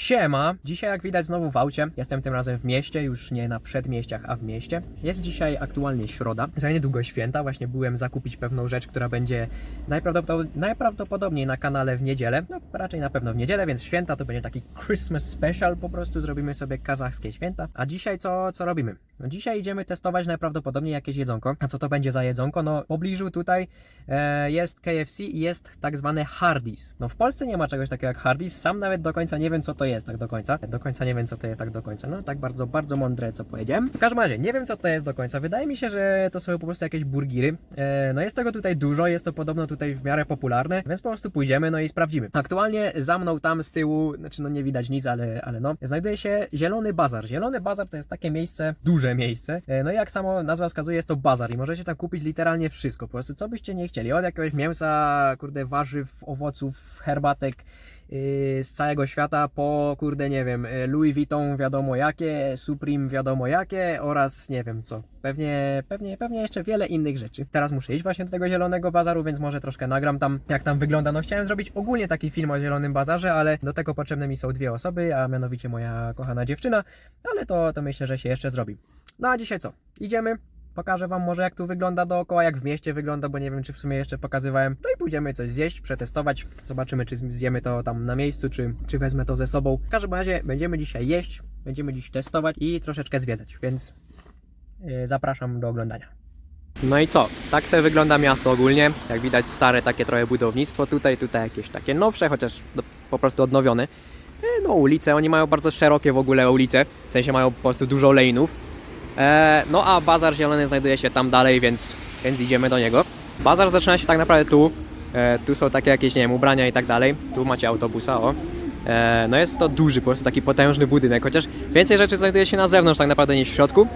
Siema! Dzisiaj jak widać znowu w aucie. Jestem tym razem w mieście, już nie na przedmieściach, a w mieście. Jest dzisiaj aktualnie środa. Za niedługo święta. Właśnie byłem zakupić pewną rzecz, która będzie najprawdopodobniej, na kanale w niedzielę. No raczej na pewno w niedzielę, więc święta to będzie taki Christmas special. Po prostu zrobimy sobie kazachskie święta. A dzisiaj co, co robimy? No dzisiaj idziemy testować najprawdopodobniej jakieś jedzonko. A co to będzie za jedzonko? No w pobliżu tutaj e, jest KFC i jest tak zwany Hardee's. No w Polsce nie ma czegoś takiego jak Hardee's. Sam nawet do końca nie wiem co to jest tak do końca. Do końca nie wiem co to jest tak do końca. No tak bardzo, bardzo mądre co powiedziałem. W każdym razie nie wiem co to jest do końca. Wydaje mi się, że to są po prostu jakieś burgery. E, no jest tego tutaj dużo, jest to podobno tutaj w miarę popularne, więc po prostu pójdziemy no i sprawdzimy. Aktualnie za mną tam z tyłu, znaczy no nie widać nic, ale, ale no, znajduje się Zielony Bazar. Zielony Bazar to jest takie miejsce, duże miejsce. E, no i jak samo nazwa wskazuje, jest to bazar i możecie tam kupić literalnie wszystko. Po prostu co byście nie chcieli. Od jakiegoś mięsa, kurde, warzyw, owoców, herbatek z całego świata po, kurde, nie wiem, yy, Louis Vuitton wiadomo jakie, Supreme wiadomo jakie oraz nie wiem co. Pewnie, pewnie, pewnie jeszcze wiele innych rzeczy. Teraz muszę iść właśnie do tego zielonego bazaru, więc może troszkę nagram tam, jak tam wygląda. No chciałem zrobić ogólnie taki film o zielonym bazarze, ale do tego potrzebne mi są dwie osoby, a mianowicie moja kochana dziewczyna, ale to, to myślę, że się jeszcze zrobi. No a dzisiaj co? Idziemy, Pokażę Wam może jak tu wygląda dookoła, jak w mieście wygląda, bo nie wiem czy w sumie jeszcze pokazywałem. No i pójdziemy coś zjeść, przetestować. Zobaczymy czy zjemy to tam na miejscu, czy, czy wezmę to ze sobą. W każdym razie będziemy dzisiaj jeść, będziemy dziś testować i troszeczkę zwiedzać, więc yy, zapraszam do oglądania. No i co? Tak sobie wygląda miasto ogólnie. Jak widać stare takie trochę budownictwo tutaj, tutaj jakieś takie nowsze, chociaż po prostu odnowione. E, No ulice, oni mają bardzo szerokie w ogóle ulice, w sensie mają po prostu dużo lane'ów. E, no a bazar zielony znajduje się tam dalej, więc, więc idziemy do niego. Bazar zaczyna się tak naprawdę tu. E, tu są takie jakieś, nie wiem, ubrania i tak dalej. Tu macie autobusa, o. E, no jest to duży, po prostu taki potężny budynek, chociaż więcej rzeczy znajduje się na zewnątrz tak naprawdę niż w środku.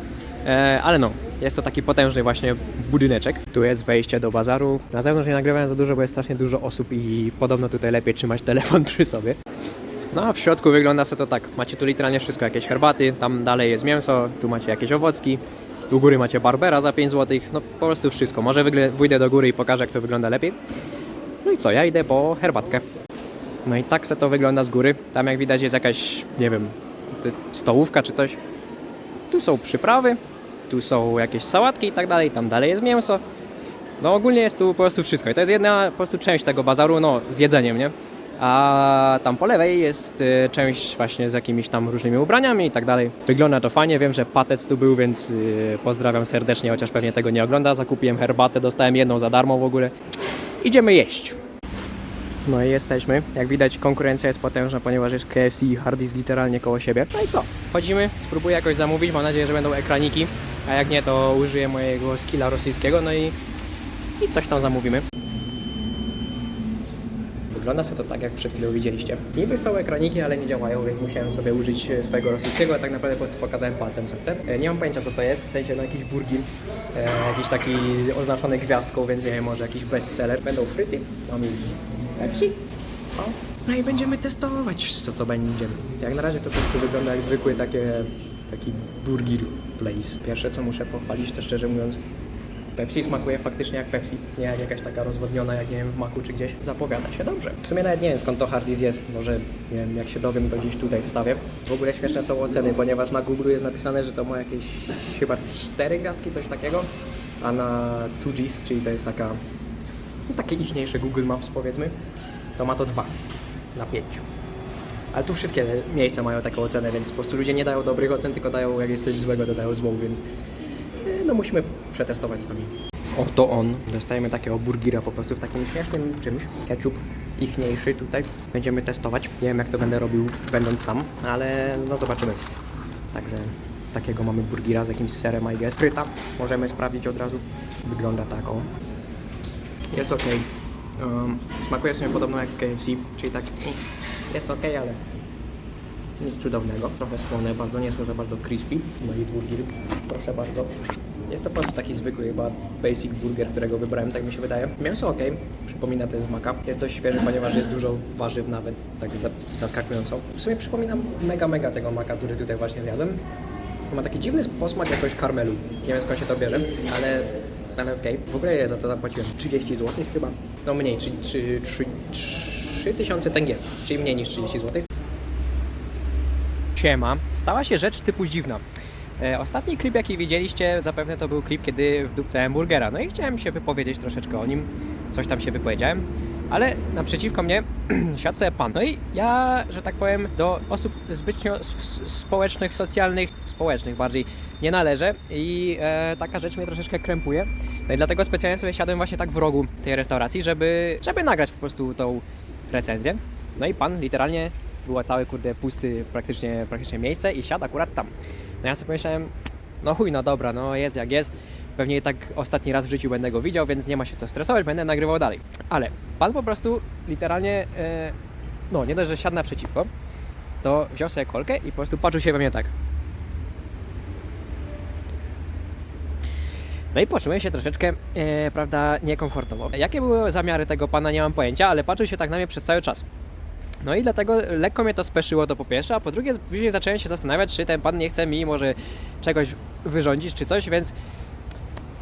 Ale no, jest to taki potężny właśnie budyneczek. Tu jest wejście do bazaru. Na zewnątrz nie nagrywałem za dużo, bo jest strasznie dużo osób i podobno tutaj lepiej trzymać telefon przy sobie. No a w środku wygląda sobie to tak. Macie tu literalnie wszystko, jakieś herbaty, tam dalej jest mięso, tu macie jakieś owocki, u góry macie barbera za 5 zł, no po prostu wszystko. Może pójdę do góry i pokażę jak to wygląda lepiej. No i co, ja idę po herbatkę. No i tak se to wygląda z góry. Tam jak widać jest jakaś, nie wiem, stołówka czy coś. Tu są przyprawy, tu są jakieś sałatki i tak dalej, tam dalej jest mięso. No ogólnie jest tu po prostu wszystko i to jest jedna po prostu część tego bazaru, no z jedzeniem, nie? A tam po lewej jest y, część właśnie z jakimiś tam różnymi ubraniami i tak dalej. Wygląda to fajnie, wiem, że Patec tu był, więc y, pozdrawiam serdecznie, chociaż pewnie tego nie ogląda. Zakupiłem herbatę, dostałem jedną za darmo w ogóle. Idziemy jeść. No i jesteśmy. Jak widać konkurencja jest potężna, ponieważ jest KFC i Hardee's literalnie koło siebie. No i co? Wchodzimy, spróbuję jakoś zamówić, mam nadzieję, że będą ekraniki, a jak nie, to użyję mojego skilla rosyjskiego, no i, i coś tam zamówimy. Wygląda sobie to tak, jak przed chwilą widzieliście. Niby są ekraniki, ale nie działają, więc musiałem sobie użyć e, swojego rosyjskiego, a tak naprawdę po prostu pokazałem palcem, co chcę. E, Nie mam pojęcia, co to jest, w sensie no jakiś burgir, e, jakiś taki oznaczony gwiazdką, więc nie wiem, może jakiś bestseller. Będą fryty, mam już Pepsi. O. No i będziemy testować, co to będzie. Jak na razie to po prostu wygląda jak zwykły takie, taki burger place. Pierwsze, co muszę pochwalić, to szczerze mówiąc, Pepsi smakuje faktycznie jak Pepsi, nie jak jakaś taka rozwodniona, jak nie wiem, w maku czy gdzieś. Zapowiada się dobrze. W sumie nawet nie wiem skąd to Hardee's jest, może nie wiem, jak się dowiem, to gdzieś tutaj wstawię. W ogóle śmieszne są oceny, ponieważ na Google jest napisane, że to ma jakieś chyba cztery gwiazdki, coś takiego, a na 2G's, czyli to jest taka, no, takie ichniejsze Google Maps powiedzmy, to ma to dwa na pięciu. Ale tu wszystkie miejsca mają taką ocenę, więc po prostu ludzie nie dają dobrych ocen, tylko dają, jak jest coś złego, to dają złą, więc no musimy przetestować sami. Oto on. Dostajemy takiego burgira po prostu w takim śmiesznym czymś. Ketchup ichniejszy tutaj. Będziemy testować. Nie wiem jak to będę robił będąc sam, ale no zobaczymy. Także takiego mamy burgira z jakimś serem I guess. Możemy sprawdzić od razu. Wygląda taką. Jest ok. Um, smakuje w sumie podobno jak w KFC, czyli tak mm, jest ok, ale nic cudownego. Trochę słone, bardzo nie są za bardzo crispy. No i burger, proszę bardzo. Jest to po prostu taki zwykły chyba basic burger, którego wybrałem, tak mi się wydaje. Mięso ok, przypomina to jest maka. Jest dość świeży, ponieważ jest dużo warzyw nawet, tak za, zaskakująco. W sumie przypominam mega, mega tego maka, który tutaj właśnie zjadłem. Ma taki dziwny posmak jakoś karmelu. Nie wiem skąd się to bierze, ale ale okej. W ogóle ile za to zapłaciłem? 30 zł chyba? No mniej, czyli 3, 3, 3000 tenge, czyli mniej niż 30 zł. Siema. Stała się rzecz typu dziwna. E, ostatni klip, jaki widzieliście, zapewne to był klip, kiedy wdupcałem burgera. No i chciałem się wypowiedzieć troszeczkę o nim. Coś tam się wypowiedziałem. Ale naprzeciwko mnie siadł sobie pan. No i ja, że tak powiem, do osób zbytnio społecznych, socjalnych, społecznych bardziej nie należę i e, taka rzecz mnie troszeczkę krępuje. No i dlatego specjalnie sobie siadłem właśnie tak w rogu tej restauracji, żeby, żeby nagrać po prostu tą recenzję. No i pan literalnie było całe kurde pusty praktycznie, praktycznie miejsce i siadł akurat tam. No ja sobie pomyślałem, no chuj, no dobra, no jest jak jest. Pewnie tak ostatni raz w życiu będę go widział, więc nie ma się co stresować, będę nagrywał dalej. Ale pan po prostu literalnie, e, no nie dość, że siadł naprzeciwko, to wziął sobie kolkę i po prostu patrzył się we mnie tak. No i poczułem się troszeczkę, e, prawda, niekomfortowo. Jakie były zamiary tego pana, nie mam pojęcia, ale patrzył się tak na mnie przez cały czas. No i dlatego lekko mnie to speszyło to po pierwsze, a po drugie później zacząłem się zastanawiać, czy ten pan nie chce mi może czegoś wyrządzić, czy coś, więc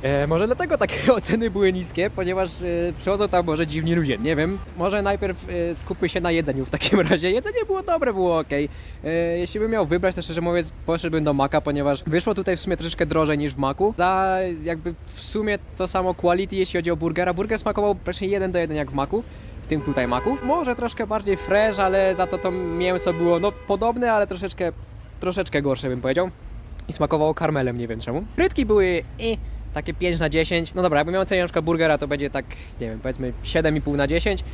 e, może dlatego takie oceny były niskie, ponieważ e, przychodzą tam może dziwni ludzie, nie wiem. Może najpierw e, skupmy się na jedzeniu w takim razie. Jedzenie było dobre, było ok. E, jeśli bym miał wybrać, to szczerze mówiąc poszedłbym do Maka, ponieważ wyszło tutaj w sumie troszeczkę drożej niż w Maku. Za jakby w sumie to samo quality, jeśli chodzi o burgera. Burger smakował praktycznie jeden do jeden jak w Maku tym tutaj maku. Może troszkę bardziej fresh, ale za to to mięso było no podobne, ale troszeczkę, troszeczkę gorsze bym powiedział. I smakowało karmelem, nie wiem czemu. Frytki były i takie 5 na 10. No dobra, jakbym miał ocenić na burgera, to będzie tak, nie wiem, powiedzmy 7,5 na 10.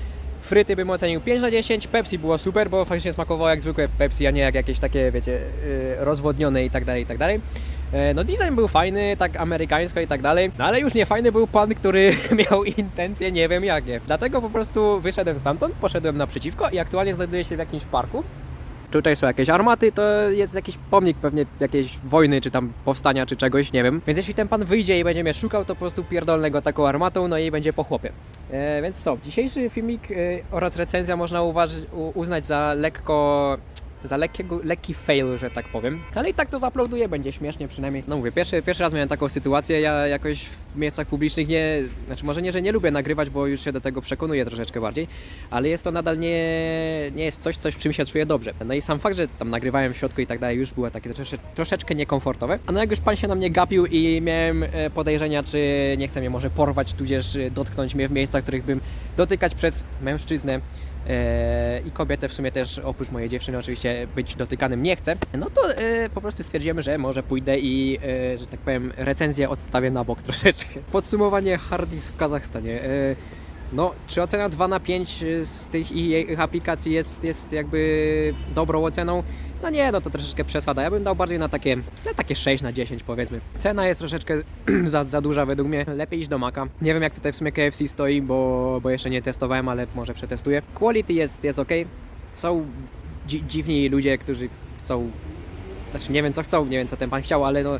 Fryty bym ocenił 5 na 10, Pepsi było super, bo faktycznie smakowało jak zwykłe Pepsi, a nie jak jakieś takie, wiecie, yy, rozwodnione i tak dalej, i tak dalej. E, No design był fajny, tak amerykańsko i tak dalej, no ale już nie fajny był pan, który miał intencje nie wiem jakie. Dlatego po prostu wyszedłem stamtąd, poszedłem naprzeciwko i aktualnie znajduję się w jakimś parku. Tutaj są jakieś armaty, to jest jakiś pomnik pewnie jakiejś wojny, czy tam powstania, czy czegoś, nie wiem. Więc jeśli ten pan wyjdzie i będzie mnie szukał, to po prostu pierdolnę go taką armatą, no i będzie po chłopie. E, więc co, dzisiejszy filmik e, oraz recenzja można uważy, u, uznać za lekko za lekkiego, lekki fail, że tak powiem. Ale i tak to zaploduję, będzie śmiesznie przynajmniej. No mówię, pierwszy, pierwszy raz miałem taką sytuację, ja jakoś w miejscach publicznych nie, znaczy może nie, że nie lubię nagrywać, bo już się do tego przekonuję troszeczkę bardziej, ale jest to nadal nie, nie jest coś, coś w czym się czuję dobrze. No i sam fakt, że tam nagrywałem w środku i tak dalej już było takie trosze, troszeczkę niekomfortowe. A no jak już pan się na mnie gapił i miałem e, podejrzenia, czy nie chce mnie może porwać, tudzież e, dotknąć mnie w miejscach, których bym dotykać przez mężczyznę, i kobietę w sumie też oprócz mojej dziewczyny oczywiście być dotykanym nie chcę, no to e, po prostu stwierdziłem, że może pójdę i, e, że tak powiem, recenzję odstawię na bok troszeczkę. Podsumowanie Hardys w Kazachstanie. No, czy ocena 2 na 5 z tych ich aplikacji jest, jest jakby dobrą oceną? No nie, no to troszeczkę przesada. Ja bym dał bardziej na takie, na takie 6 na 10 powiedzmy. Cena jest troszeczkę za, za duża według mnie. Lepiej iść do Maka. Nie wiem jak tutaj w sumie KFC stoi, bo, bo jeszcze nie testowałem, ale może przetestuję. Quality jest, jest ok. Są dzi dziwni ludzie, którzy chcą... Znaczy nie wiem co chcą, nie wiem co ten pan chciał, ale no,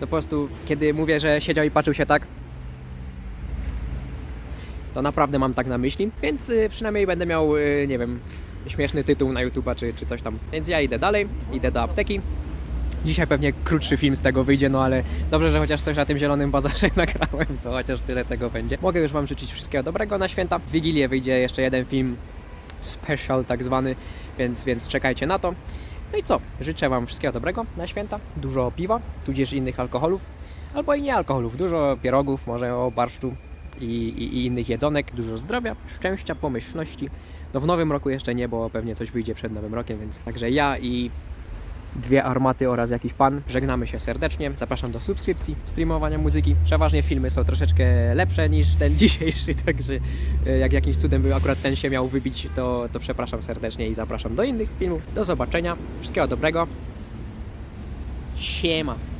no po prostu kiedy mówię, że siedział i patrzył się tak, to naprawdę mam tak na myśli, więc y, przynajmniej będę miał, y, nie wiem, śmieszny tytuł na YouTube'a czy, czy coś tam. Więc ja idę dalej, idę do apteki. Dzisiaj pewnie krótszy film z tego wyjdzie, no ale dobrze, że chociaż coś na tym zielonym bazarze nagrałem, to chociaż tyle tego będzie. Mogę już Wam życzyć wszystkiego dobrego na święta. W Wigilię wyjdzie jeszcze jeden film special tak zwany, więc, więc czekajcie na to. No i co? Życzę Wam wszystkiego dobrego na święta, dużo piwa, tudzież innych alkoholów, albo i nie alkoholów, dużo pierogów, może o barszczu i, i, i innych jedzonek, dużo zdrowia, szczęścia, pomyślności. No w nowym roku jeszcze nie, bo pewnie coś wyjdzie przed nowym rokiem, więc także ja i dwie armaty oraz jakiś pan. Żegnamy się serdecznie. Zapraszam do subskrypcji, streamowania muzyki. Przeważnie filmy są troszeczkę lepsze niż ten dzisiejszy, także e, jak jakimś cudem by akurat ten się miał wybić, to, to przepraszam serdecznie i zapraszam do innych filmów. Do zobaczenia. Wszystkiego dobrego. Siema.